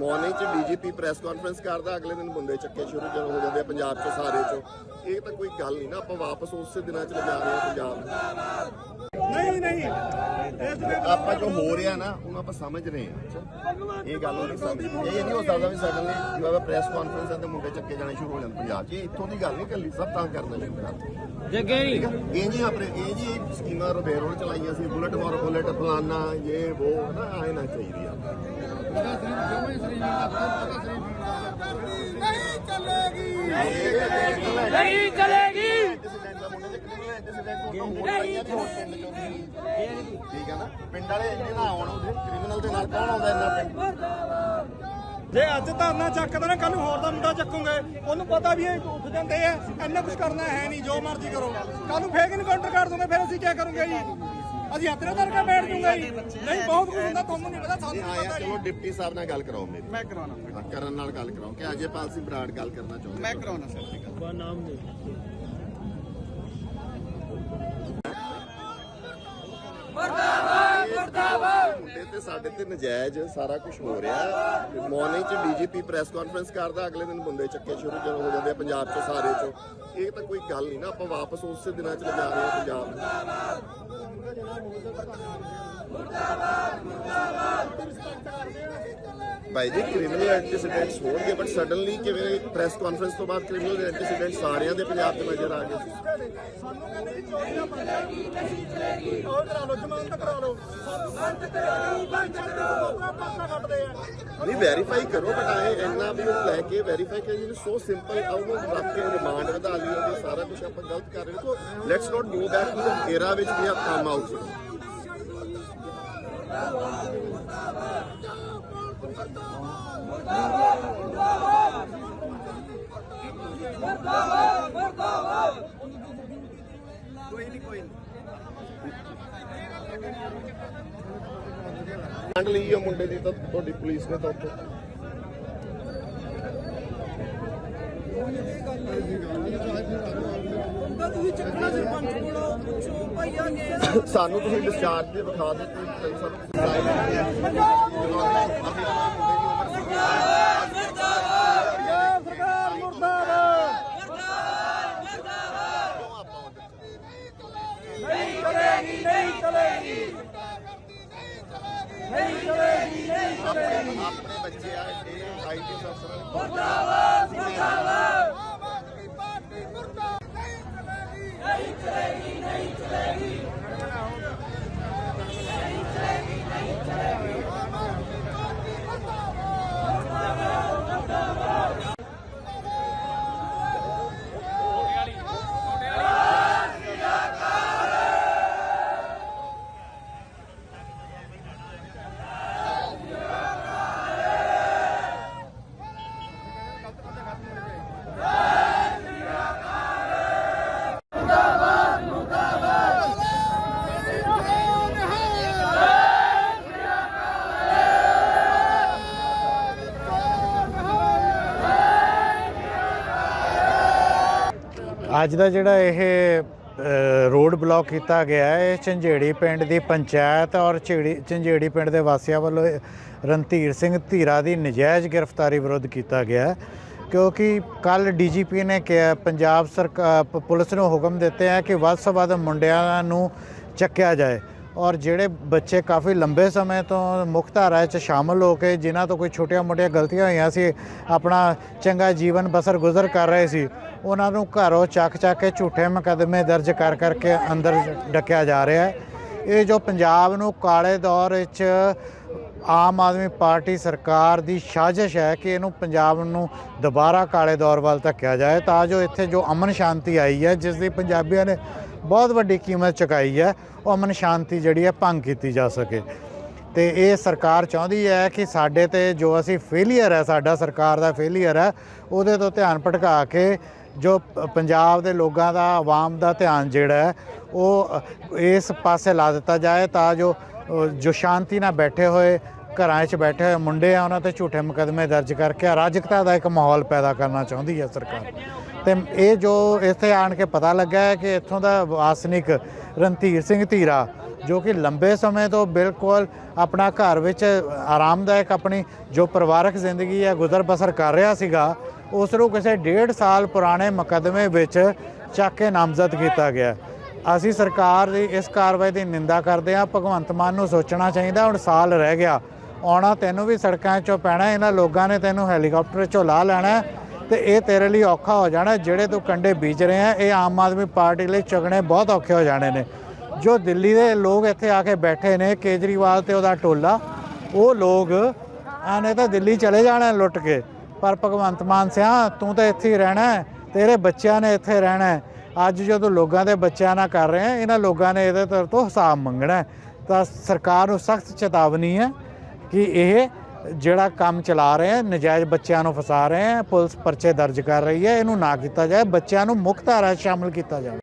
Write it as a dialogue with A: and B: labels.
A: Morning ਚ DGP press conference ਕਰਦਾ ਅਗਲੇ ਦਿਨ ਬੰਦੇ ਚੱਕੇ ਸ਼ੁਰੂ ਜਦੋਂ ਹੋ ਜਾਂਦੇ ਆ ਪੰਜਾਬ ਚ ਸਾਰੇ ਚ। ਇਹ ਤਾਂ ਕੋਈ ਗੱਲ ਨਹੀਂ ਨਾ ਆਪਾਂ ਵਾਪਸ ਉਸੇ ਦਿਨਾਂ ਚ ਲਿਜਾ ਰਹੇ ਆ ਪੰਜਾਬ ਨੂੰ।
B: ਨਹੀਂ ਨਹੀਂ।
A: ਆਪਾਂ ਜੋ ਹੋ ਰਿਹਾ ਨਾ ਉਹਨੂੰ ਆਪਾਂ ਸਮਝ ਰਹੇ ਹਾਂ। ਇਹ ਗੱਲ ਨਹੀਂ ਸਮਝ ਇਹ ਨਹੀਂ ਹੋ ਸਕਦਾ ਵੀ ਸਡਨਲੀ ਜੋ ਹੈ ਪ੍ਰੈਸ ਕਾਨਫਰੰਸ ਤੇ ਮੁੰਡੇ ਚੱਕੇ ਜਾਣੇ ਸ਼ੁਰੂ ਹੋ ਜਾਣ ਪੰਜਾਬ 'ਚ। ਇਹ ਇੱਥੋਂ ਦੀ ਗੱਲ ਨਹੀਂ ਕੱਲੀ ਸਭ ਤਾਂ ਕਰਨਾ ਸ਼ੁਰੂ ਕਰ
C: ਜੱਗੇ ਨਹੀਂ
A: ਇਹ ਜੀ ਆਪਣੇ ਇਹ ਜੀ ਸਕੀਮਾਂ ਰੋਬੇਰੋਲ ਚਲਾਈਆਂ ਸੀ ਬੁਲਟ ਫॉर ਬੁਲਟ ਫਲਾਨਾ ਇਹ ਉਹ ਨਾ ਆਏ ਨਾ ਚਾਹੀਦੀ ਆ।
B: ਨਹੀਂ ਚੱਲੇਗੀ।
C: ਨਹੀਂ ਚਲੇਗੀ।
A: ਠੀਕ ਹੈ ਨਾ ਪਿੰਡ ਵਾਲੇ ਇੰਨੇ ਨਾ ਆਉਣ ਉਹਦੇ ਕ੍ਰਿਮੀਨਲ ਦੇ ਨਾਲ ਕੌਣ ਆਉਂਦਾ ਇੰਨਾ ਪਿੰਡ?
B: ਜੇ ਅੱਜ ਧਰਨਾ ਚੱਕਦਾ ਨਾ ਕੱਲ ਨੂੰ ਹੋਰ ਦਾ ਮੁੰਡਾ ਚੱਕੂਗੇ ਉਹਨੂੰ ਪਤਾ ਵੀ ਇਹ ਉੱਠ ਜਾਂਦੇ ਆ ਇੰਨਾ ਕੁਝ ਕਰਨਾ ਹੈ ਨਹੀਂ ਜੋ ਮਰਜ਼ੀ ਕਰੋ। ਕੱਲ ਨੂੰ ਫੇਕ ਇਨਕਾਊਂਟਰ ਕਰ ਦੋਗੇ ਫਿਰ ਅਸੀਂ ਕੀ ਕਰੂਗੇ ਜੀ? ਅਸੀਂ ਹੱਥ ਨਾਲ ਧਰ ਕੇ ਬੈਠ ਜੂਗੇ ਜੀ। ਨਹੀਂ ਬਹੁਤ ਕੁਝ ਹੁੰਦਾ ਤੁਹਾਨੂੰ ਨਹੀਂ ਪਤਾ ਸਾਨੂੰ ਨਹੀਂ ਪਤਾ
A: ਚਲੋ ਡਿਪਟੀ ਸਾਹਿਬ ਨਾਲ ਗੱਲ ਕਰਾਓ ਮੇਰੀ।
B: ਮੈਂ ਕਰਾਉਣਾ।
A: ਕਰਨ ਨਾਲ ਗੱਲ ਕਰਾਓ। ਕਿ ਅਜੇਪਾਲ ਸਿੰਘ ਬਰਾੜ ਗੱਲ ਕਰਨਾ ਚਾਹੁੰਦੇ
B: ਮੈਂ ਕਰਾਉਣਾ ਸਰ
C: ਨਾਮ ਦੇ
A: ਮੁੰਡੇ ਤੇ ਸਾਡੇ ਤੇ ਨਜਾਇਜ਼ ਸਾਰਾ ਕੁਝ ਹੋ ਰਿਹਾ। ਮਾਰਨਿੰਗ ਚ ਡੀਜੀਪੀ ਪ੍ਰੈਸ ਕਾਨਫਰੰਸ ਕਰਦਾ, ਅਗਲੇ ਦਿਨ ਬੰਦੇ ਚੱਕੇ ਸ਼ੁਰੂ ਜਦੋਂ ਹੋ ਜਾਂਦੇ ਆ ਪੰਜਾਬ ਚ, ਸਾਰੇ ਚ। ਇਹ ਤਾਂ ਕੋਈ ਗੱਲ ਨਹੀਂ ਨਾ, ਆਪਾਂ ਵਾਪਸ ਉਸੇ ਦਿਨਾਂ ਚ ਲਿਜਾ ਰਹੇ ਆ ਪੰਜਾਬ ਨੂੰ। ਭਾਈ ਜੀ ਕ੍ਰਿਮੀਨਲ ਐਂਟੀਸੀਡੈਂਟਸ ਹੋਣਗੇ ਬਟ ਸਡਨਲੀ ਕਿਵੇਂ ਪ੍ਰੈਸ ਕਾਨਫਰੰਸ ਤੋਂ ਬਾਅਦ ਕ੍ਰਿਮੀਨਲ ਐਂਟੀਸੀਡੈਂਟਸ ਸਾਰਿਆਂ ਦੇ ਪੰਜਾਬ 'ਚ ਨਜ਼ਰ ਆ ਗਏ
B: ਸਾਨੂੰ ਕਹਿੰਦੇ ਜੀ ਚੋਰੀਆਂ ਬੰਦ ਉਹ ਕਰਾ ਲਓ ਜ਼ਮਾਨਤ ਕਰਾ ਲਓ। ਬੰਦ ਕਰਾਓ ਬੰਦ ਕਰਾਓ ਪਾਸਾ ਕੱਟਦੇ ਆ।
A: ਨਹੀਂ ਵੈਰੀਫਾਈ ਕਰੋ ਬਟ ਆਏ ਇੰਨਾ ਵੀ ਉਹ ਲੈ ਕੇ ਵੈਰੀਫਾਈ ਕਰੀ ਜੀ ਸੋ ਸਿੰਪਲ ਆਲਮੋਸਟ ਰੱਖ ਕੇ ਰਿਮਾਂਡ ਵਧਾ ਲਈ ਉਹਦੀ ਸਾਰਾ ਕੁਝ ਆਪਾਂ ਗਲਤ ਕਰ ਰਹੇ so let's not go back to the era ਵਿੱਚ ਵੀ ਹੈਵ ਕਮ ਆਊਟ
B: ਕੋਈ ਨਹੀਂ ਕੋਈ
A: ਮੰਡ ਲਈ ਉਹ ਮੁੰਡੇ ਦੀ ਤਾਂ ਤੁਹਾਡੀ ਪੁਲਿਸ ਨੇ ਤਾਂ ਉੱਥੇ।
B: ਤੁਸੀਂ ਚੱਕਣਾ ਸਰਪੰਚ ਕੋਲੋਂ ਪੁੱਛੋ ਭਈਆ ਜੀ
A: ਸਾਨੂੰ ਤੁਸੀਂ ਡਿਸਚਾਰਜ ਦੇ ਵਿਖਾ ਦਿੱਤੇ ਤੇ ਸਾਨੂੰ ਆਪਣੇ ਬੱਚੇ ਆ ਇਹ ਆਈਟੀ ਅਫਸਰਾਂ
B: ਮੁਰਦਾਬਾਦ!
D: ਅੱਜ ਦਾ ਜਿਹੜਾ ਇਹ ਰੋਡ ਬਲੌਕ ਕੀਤਾ ਗਿਆ ਹੈ, ਇਹ ਝੰਜੇੜੀ ਪਿੰਡ ਦੀ ਪੰਚਾਇਤ ਔਰ ਝੇੜੀ, ਝੰਜੇੜੀ ਪਿੰਡ ਦੇ ਵਾਸੀਆਂ ਵੱਲੋਂ ਰਣਧੀਰ ਸਿੰਘ ਧੀਰਾ ਦੀ ਨਜਾਇਜ਼ ਗ੍ਰਿਫਤਾਰੀ ਵਿਰੁੱਧ ਕੀਤਾ ਗਿਆ ਹੈ। ਕਿਉਂਕਿ ਕੱਲ ਡੀਜੀਪੀ ਨੇ ਕਿਹਾ, ਪੰਜਾਬ ਸਰਕਾਰ ਪੁਲਿਸ ਨੂੰ ਹੁਕਮ ਦਿੱਤੇ ਹੈ ਕਿ ਵੱਧ ਤੋਂ ਵੱਧ ਮੁੰਡਿਆਂ ਨੂੰ ਚੱਕਿਆ ਜਾਏ। ਔਰ ਜਿਹੜੇ ਬੱਚੇ ਕਾਫੀ ਲੰਬੇ ਸਮੇਂ ਤੋਂ ਮੁੱਖ ਧਾਰਾ 'ਚ ਸ਼ਾਮਲ ਹੋ ਕੇ, ਜਿਨ੍ਹਾਂ ਤੋਂ ਕੋਈ ਛੋਟੀਆਂ-ਮੋਟੀਆਂ ਗਲਤੀਆਂ ਹੋਈਆਂ ਸੀ, ਆਪਣਾ ਚੰਗਾ ਜੀਵਨ ਬਸਰ ਗੁਜ਼ਰ ਕਰ ਰਹੇ ਸੀ, ਉਹਨਾਂ ਨੂੰ ਘਰੋਂ ਚੱਕ ਚੱਕ ਕੇ ਝੂਠੇ ਮੁਕੱਦਮੇ ਦਰਜ ਕਰ ਕਰਕੇ ਅੰਦਰ ਡੱਕਿਆ ਜਾ ਰਿਹਾ ਹੈ। ਇਹ ਜੋ ਪੰਜਾਬ ਨੂੰ ਕਾਲੇ ਦੌਰ ਵਿੱਚ ਆਮ ਆਦਮੀ ਪਾਰਟੀ ਸਰਕਾਰ ਦੀ ਸਾਜ਼ਿਸ਼ ਹੈ ਕਿ ਇਹਨੂੰ ਪੰਜਾਬ ਨੂੰ ਦੁਬਾਰਾ ਕਾਲੇ ਦੌਰ ਵੱਲ ਧੱਕਿਆ ਜਾਏ, ਤਾਂ ਜੋ ਇੱਥੇ ਜੋ ਅਮਨ ਸ਼ਾਂਤੀ ਆਈ ਹੈ, ਜਿਸ ਦੀ ਪੰਜਾਬੀਆਂ ਨੇ ਬਹੁਤ ਵੱਡੀ ਕੀਮਤ ਚੁਕਾਈ ਹੈ, ਉਹ ਅਮਨ ਸ਼ਾਂਤੀ ਜਿਹੜੀ ਹੈ ਭੰਗ ਕੀਤੀ ਜਾ ਸਕੇ। ਤੇ ਇਹ ਸਰਕਾਰ ਚਾਹੁੰਦੀ ਹੈ ਕਿ ਸਾਡੇ ਤੇ ਜੋ ਅਸੀਂ ਫੇਲੀਅਰ ਹੈ, ਸਾਡਾ ਸਰਕਾਰ ਦਾ ਫੇਲੀਅਰ ਹੈ, ਉਹਦੇ ਤੋਂ ਧਿਆਨ ਭਟਕਾ ਕੇ ਜੋ ਪੰਜਾਬ ਦੇ ਲੋਕਾਂ ਦਾ, ਆਵਾਮ ਦਾ ਧਿਆਨ ਜਿਹੜਾ ਹੈ, ਉਹ ਇਸ ਪਾਸੇ ਲਾ ਦਿੱਤਾ ਜਾਏ ਤਾਂ ਜੋ ਜੋ ਸ਼ਾਂਤੀ ਨਾਲ ਬੈਠੇ ਹੋਏ, ਘਰਾਂ 'ਚ ਬੈਠੇ ਹੋਏ ਮੁੰਡੇ ਆ, ਉਹਨਾਂ ਤੇ ਝੂਠੇ ਮੁਕੱਦਮੇ ਦਰਜ ਕਰਕੇ ਅਰਾਜਕਤਾ ਦਾ ਇੱਕ ਮਾਹੌਲ ਪੈਦਾ ਕਰਨਾ ਚਾਹੁੰਦੀ ਹੈ ਸਰਕਾਰ। ਤੇ ਇਹ ਜੋ ਇੱਥੇ ਆਣ ਕੇ ਪਤਾ ਲੱਗਾ ਹੈ ਕਿ ਇੱਥੋਂ ਦਾ ਵਾਸਨਿਕ ਰਣਧੀਰ ਸਿੰਘ ਧੀਰਾ, ਜੋ ਕਿ ਲੰਬੇ ਸਮੇਂ ਤੋਂ ਬਿਲਕੁਲ ਆਪਣਾ ਘਰ ਵਿੱਚ ਆਰਾਮਦਾਇਕ ਆਪਣੀ ਜੋ ਪਰਿਵਾਰਕ ਜ਼ਿੰਦਗੀ ਹੈ, ਗੁਜ਼ਰ ਬਸਰ ਕਰ ਰਿਹਾ ਸੀਗਾ, ਉਸ ਨੂੰ ਕਿਸੇ ਡੇਢ ਸਾਲ ਪੁਰਾਣੇ ਮੁਕੱਦਮੇ ਵਿੱਚ ਚੱਕ ਕੇ ਨਾਮਜ਼ਦ ਕੀਤਾ ਗਿਆ ਅਸੀਂ ਸਰਕਾਰ ਦੀ ਇਸ ਕਾਰਵਾਈ ਦੀ ਨਿੰਦਾ ਕਰਦੇ ਹਾਂ, ਭਗਵੰਤ ਮਾਨ ਨੂੰ ਸੋਚਣਾ ਚਾਹੀਦਾ, ਹੁਣ ਸਾਲ ਰਹਿ ਗਿਆ, ਆਉਣਾ ਤੈਨੂੰ ਵੀ ਸੜਕਾਂ 'ਚੋਂ ਪੈਣਾ, ਇਹਨਾਂ ਲੋਕਾਂ ਨੇ ਤੈਨੂੰ ਹੈਲੀਕਾਪਟਰ 'ਚੋਂ ਲਾ ਲੈਣਾ ਤੇ ਇਹ ਤੇਰੇ ਲਈ ਔਖਾ ਹੋ ਜਾਣਾ, ਜਿਹੜੇ ਤੂੰ ਕੰਡੇ ਬੀਜ ਰਹੇ ਆ, ਇਹ ਆਮ ਆਦਮੀ ਪਾਰਟੀ ਲਈ ਚੁਗਣੇ ਬਹੁਤ ਔਖੇ ਹੋ ਜਾਣੇ ਨੇ ਜੋ ਦਿੱਲੀ ਦੇ ਲੋਕ ਇੱਥੇ ਆ ਕੇ ਬੈਠੇ ਨੇ, ਕੇਜਰੀਵਾਲ ਤੇ ਉਹਦਾ ਟੋਲਾ, ਉਹ ਲੋਕ, ਆਨੇ ਤਾਂ ਦਿੱਲੀ ਚਲੇ ਜਾਣਾ ਲੁੱਟ ਕੇ, ਪਰ ਭਗਵੰਤ ਮਾਨ ਸਿਆ, ਤੂੰ ਤਾਂ ਇੱਥੇ ਹੀ ਰਹਿਣਾ ਤੇਰੇ ਬੱਚਿਆਂ ਨੇ ਇੱਥੇ ਰਹਿਣਾ ਹੈ। ਅੱਜ ਜਦੋਂ ਲੋਕਾਂ ਦੇ ਬੱਚਿਆਂ ਨਾਲ ਕਰ ਰਹੇ ਆ ਇਹਨਾਂ ਲੋਕਾਂ ਨੇ ਇਹਦੇ ਤਰ ਤੋਂ ਹਿਸਾਬ ਮੰਗਣਾ ਤਾਂ ਸਰਕਾਰ ਨੂੰ ਸਖਤ ਚੇਤਾਵਨੀ ਹੈ ਕਿ ਇਹ ਜਿਹੜਾ ਕੰਮ ਚਲਾ ਰਹੇ ਆ ਨਜਾਇਜ਼ ਬੱਚਿਆਂ ਨੂੰ ਫਸਾ ਰਹੇ ਆ ਪੁਲਿਸ ਪਰਚੇ ਦਰਜ ਕਰ ਰਹੀ ਹੈ, ਇਹਨੂੰ ਨਾ ਕੀਤਾ ਜਾਏ, ਬੱਚਿਆਂ ਨੂੰ ਮੁੱਖ ਧਾਰਾ 'ਚ ਸ਼ਾਮਲ ਕੀਤਾ ਜਾਵੇ।